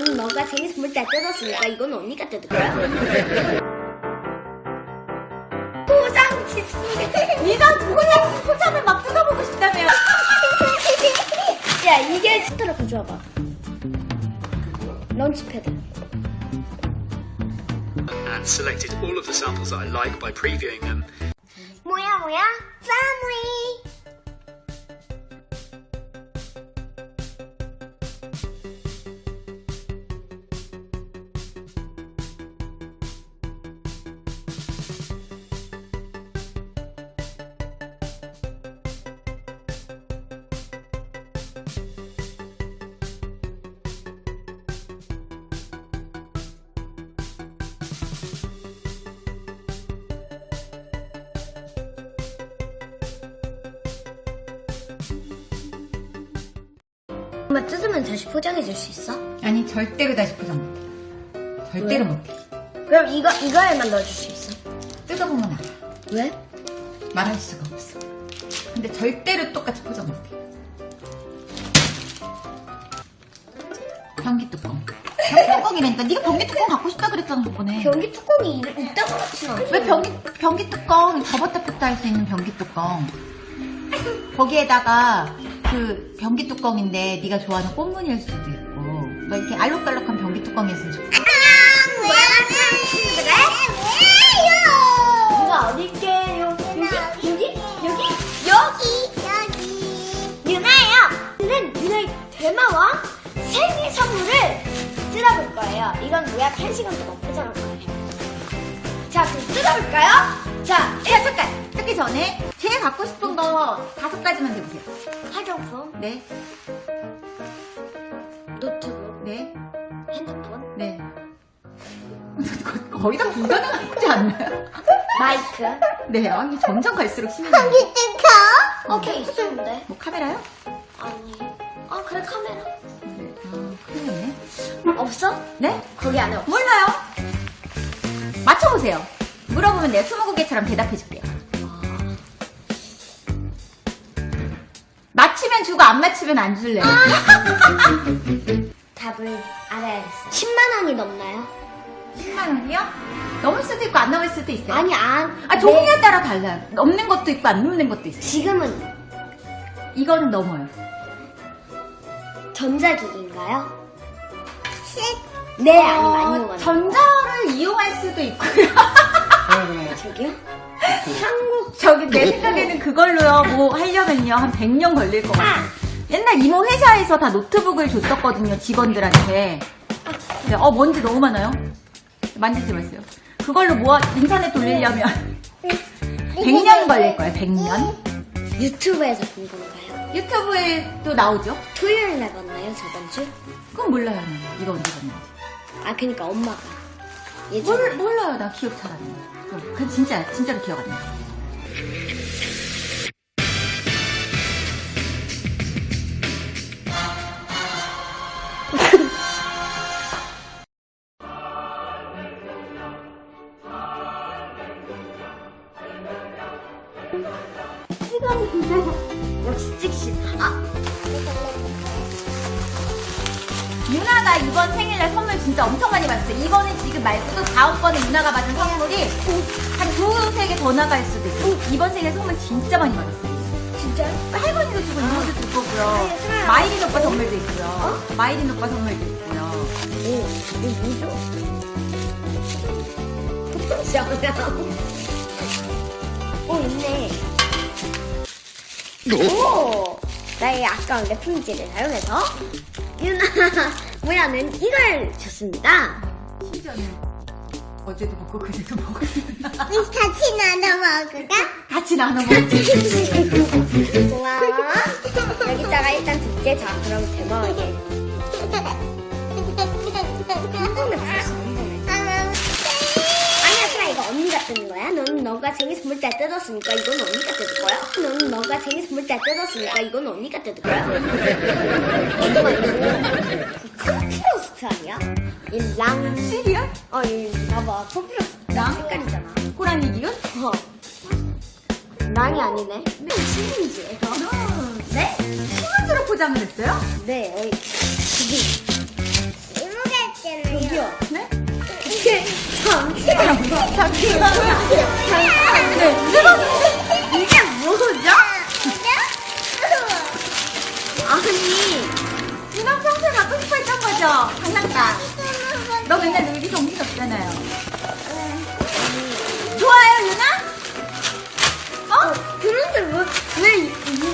응, 너가 생일 선물 다 뜯었으니까 이건 언니가 뜯을 거야. 포장 치스. 네가 포장, 포장을 막 뜯어보고 싶다며. 야, 이게 스트로 가져와봐. 런치패드. and selected all of the samples that I like by previewing them. 뭐야, 뭐야? 패밀리. 엄마 뜯으면 다시 포장해 줄 수 있어? 아니, 절대로 다시 포장 못해. 절대로 왜? 못해. 그럼 이거 이거에만 넣어줄 수 있어? 뜯어보면 알아. 왜? 말할 수가 없어. 근데 절대로 똑같이 포장 못해. 변기 뚜껑. 변기 뚜껑이라니까. 네가 변기 뚜껑 갖고 싶다 그랬잖아, 저번에. 변기 뚜껑이 이- 있다고 그렇진 않아. 왜 변기, 변기 뚜껑, 접었다 폈다 할 수 있는 변기 뚜껑. 거기에다가 그 변기 뚜껑인데 네가 좋아하는 꽃무늬일 수도 있고 막 이렇게 알록달록한 변기 뚜껑이었으면 좋겠어. 누가 어딜게 여기 여기 여기 여기 유나예요. 오늘은 유나의 대마왕 생일 선물을 뜯어볼 거예요. 이건 무약 1시간 동안 포장할 거예요. 자, 그럼 뜯어볼까요? 자, 야, 잠깐! 뜯기 전에 제일 갖고 싶은 거 다섯 가지만 대보세요. 화장품, 네, 노트북, 네, 핸드폰, 네. 거- 거의 다 불가능하지 않나요? 마이크. 네, 아니 점점 갈수록 심해져요. 오케이, 있었는데. 뭐 카메라요? 아니. 아, 그래, 카메라. 네, 아, 큰일 났네. 없어? 네? 거기 안에 없어. 몰라요. 맞춰보세요. 물어보면 내가 스무고개처럼 대답해줄게요. 안 맞히면 안 줄래요. 답을 알아야겠어요. 10만 원이 넘나요? 10만 원이요? 넘을 수도 있고 안 넘을 수도 있어요. 아니, 안. 아, 종류에 따라 달라요. 넘는 것도 있고 안 넘는 것도 있어요. 지금은 이거는 넘어요. 전자기기인가요? 네, 아니, 많이 어, 오가요. 전자 내 생각에는 그걸로요. 뭐 하려면요. 한 100년 걸릴 것 같아요. 옛날 이모 회사에서 다 노트북을 줬었거든요 직원들한테. 네, 어 먼지 너무 많아요. 만지지 마세요. 그걸로 뭐 인터넷 돌리려면 100년 걸릴 거예요 100년. 유튜브에서 본 건가요? 유튜브에도 나오죠? 토요일 날 봤나요, 저번 주? 그건 몰라요 이거 언제 봤는지 아, 그니까 엄마가. 예전에. 몰, 몰라요. 나 기억 잘 안 나요. 그 진짜 진짜로 기억 안 나요 아, 이번 생일날 선물 진짜 엄청 많이 받았어요. 이거는 지금 말고도 다음 번에 유나가 받은 선물이 한 두세 개더 수도 있고 이번 생일 선물 진짜 많이 받았어요. 진짜요? 할머니도 주고 이모도 줄 거고요. 아니, 설마. 마이린 오빠 선물도 있고요. 마이린 오빠 선물도 있고요. 오, 이거 뭐죠? 잠깐만. 오, 있네. 오! 나의 아까운 래핑지를 사용해서 유나 모야는 이걸 줬습니다. 심지어는 어제도 먹고 그제도 먹고 같이 나눠 먹을까? 같이 나눠 먹지. 좋아. 여기다가 일단 둘게. 자, 그럼. 한 번에 한 번에. 아니야, 수라 이거 언니가 뜯는 거야. 넌 너가 생일 선물 때 뜯었으니까 이건 언니가 뜯을 거야. 넌 너가 생일 선물 때 뜯었으니까 이건 언니가 뜯을 거야. 이거 이거 퍼플러스트 아니야? 이 랑. 시리얼? 어, 이 봐봐. 퍼플러스트 랑? 색깔이잖아. 호랑이 기운? 어. 랑이 아니네. 네, 시리즈. 네? 시문으로 포장을 했어요? 네, 어이. 이모가 잠시만. 네? 이게 잠시만. 잠시만. 잠시만. 네, 뜨거워. 이게 뭐죠? 아니, 누나 평소에 갖고 싶어 했던 거죠? 장난감. 너 맨날 놀기 정신 없잖아요.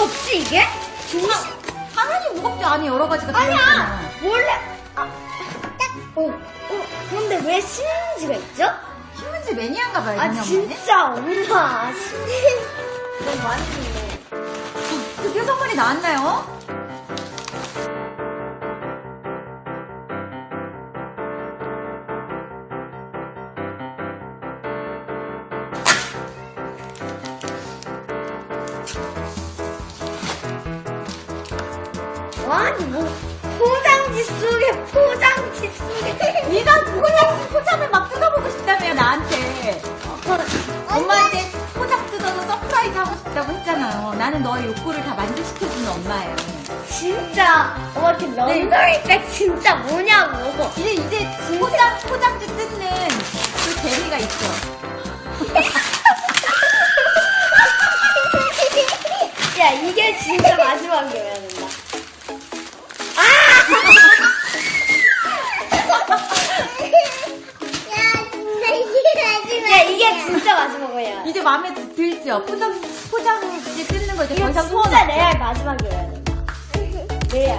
무섭지, 이게? 중심. 당연히 무겁지 않이 여러 가지가 아니야! 들어있잖아. 원래, 아, 어, 어, 그런데 왜 신문지가 있죠? 신문지 매니아인가 봐요, 아, 엄마는. 진짜, 엄마. 신문, 너무 많이 듣네. 드디어 선물이 나왔나요? 아니, 뭐, 포장지 속에, 포장지 속에. 네가 포장, 포장을 막 뜯어보고 싶다며, 나한테. 엄마한테 포장 뜯어서 서프라이즈 하고 싶다고 했잖아요. 나는 너의 욕구를 다 만족시켜주는 엄마예요. 진짜, 어, 이렇게 런더리백 진짜 뭐냐고. 이제, 이제 포장, 포장지 뜯는 진짜 마지막이야. 이제 마음에 드- 들죠? 포장, 포장지 뜯는 거 이제 더 이거 이상 소원 진짜 없죠? 레알 마지막이어야 된다. 레알.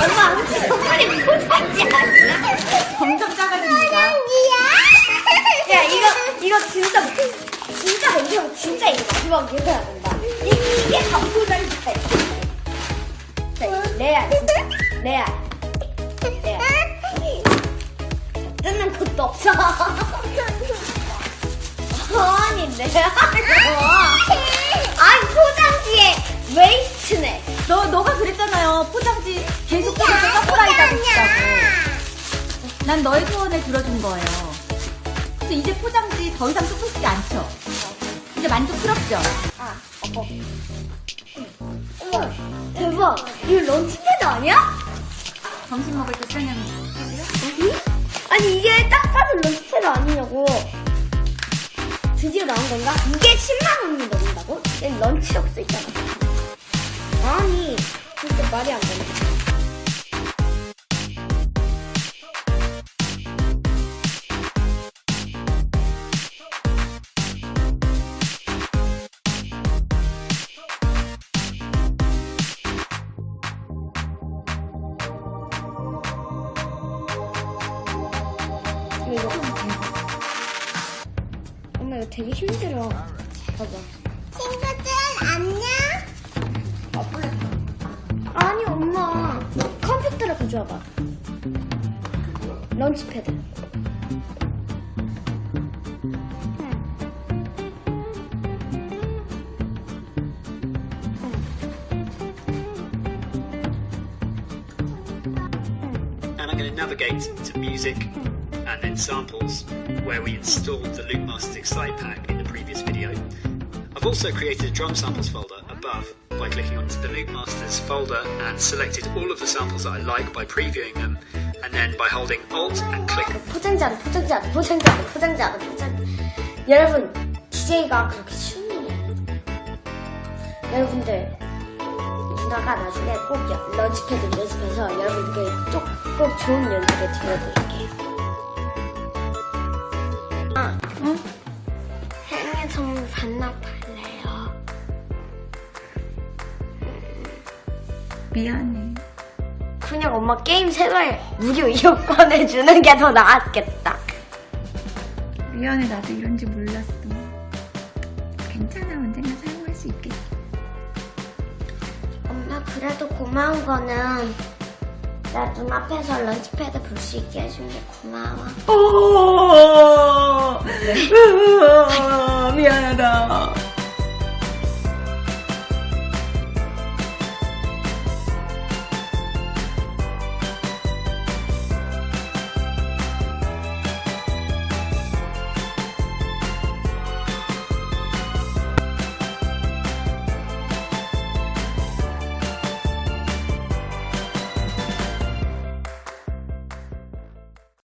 엄마, 혹시 선물이 포장지 아니야? 점점 작아집니다. 야, 이거, 이거 진짜, 진짜 괜찮아. 진짜 이거 마지막이어야 된다. 이, 이게 다 포장지다. 레알, 진짜. 레알. 레알. 뜯는 것도 없어. 아니, 레알로. 아니, 포장지에 웨이스트네. 너, 너가 그랬잖아요. 포장지 계속 서프라이즈 하고 싶다고. 난 너의 소원을 들어준 거예요. 근데 이제 포장지 더 이상 싶지 않죠? 이제 만족스럽죠? 아, 어머. 어머, 대박. 이거 런치패드 아니야? 점심 먹을 때 쓰는 아니? 아니, 이게 딱 봐도 런치패드 아니냐고. 드디어 나온 건가? 이게 10만원이 넘는다고? 여기 런치라고 써있잖아. 아니, 진짜 말이 안 되네. 되게 힘들어. 봐봐. 친구들 안녕. 아니 엄마 컴퓨터를 가져와봐. 런치패드. And I'm going to navigate to music and then samples where we installed the Loop Masters Excite pack in the previous video. I've also created a drum samples folder above by clicking onto the Loop Masters folder and selected all of the samples that I like by previewing them and then by holding Alt and click 포장지하다 포장지하다 포장지하다 포장지하다 포장. 여러분 DJ가 그렇게 쉬운 일이 아니에요. 여러분들 누나가 나중에 꼭 여- 런치패드 연습해서 여러분들께 꼭, 꼭 좋은 연주를 들려드릴게요. 선물 반납할래요. 미안해. 그냥 엄마 게임 세발 무료 이용권 해주는 게 더 나았겠다. 미안해, 나도 이런지 몰랐어. 괜찮아, 언젠가 사용할 수 있겠지. 엄마 그래도 고마운 거는 나 눈앞에서 런치패드 볼 수 있게 해준 게 고마워. 오, 미안하다.